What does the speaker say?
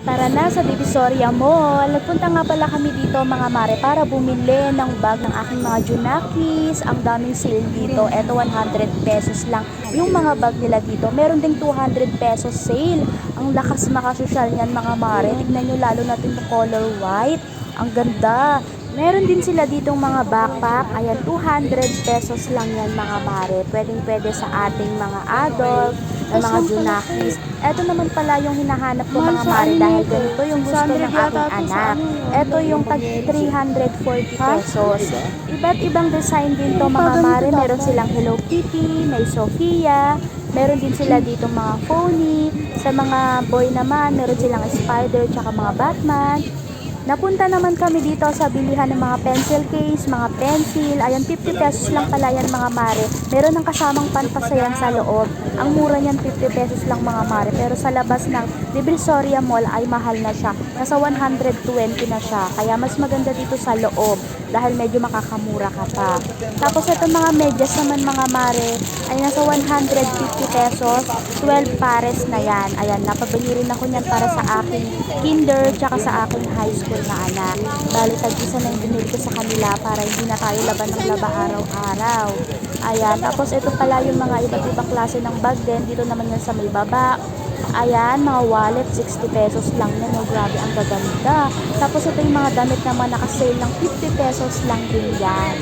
Tara na sa Divisoria Mall. Nagpunta nga pala kami dito mga mare para bumili ng bag ng aking mga Junakis. Ang daming sale dito. Eto 100 pesos lang. Yung mga bag nila dito, meron ding 200 pesos sale. Ang lakas makasosyal niyan mga mare. Tignan nyo lalo natin yung color white. Ang ganda. Meron din sila ditong mga backpack. Ayan, 200 pesos lang yan mga mare. Pwedeng pwede sa ating mga adult, ng mga junakis. Ito naman pala yung hinahanap ko mga mare dahil ganito yung gusto ng aking anak. Ito yung tag 340 pesos. Iba't ibang design din to mga mare. Meron silang Hello Kitty, may Sofia, meron din sila dito mga phony. Sa mga boy naman, meron silang Spider tsaka mga Batman. Napunta naman kami dito sa bilihan ng mga pencil case, mga pencil. Ayan, 50 pesos lang pala yan mga mare. Meron ng kasamang panpasayan sa loob. Ang mura niyan 50 pesos lang mga mare. Pero sa labas ng Divisoria Mall ay mahal na siya. Nasa 120 na siya. Kaya mas maganda dito sa loob dahil medyo makakamura ka pa. Tapos ito mga medyas naman mga mare ay nasa 150 pesos. 12 pares na yan. Ayan, napabili rin ako niyan para sa aking kinder tsaka sa aking high school na anak. Bali, tag-isa na yung ko sa kanila para hindi na tayo laban ng laba araw-araw. Ayan, tapos ito pala yung mga iba't ibang klase ng bag din. Dito naman yan sa may baba. Ayan, mga wallet, 60 pesos lang yan. Oh, grabe, ang gaganda. Tapos ito yung mga damit naman nakasale ng 50 pesos lang din yan.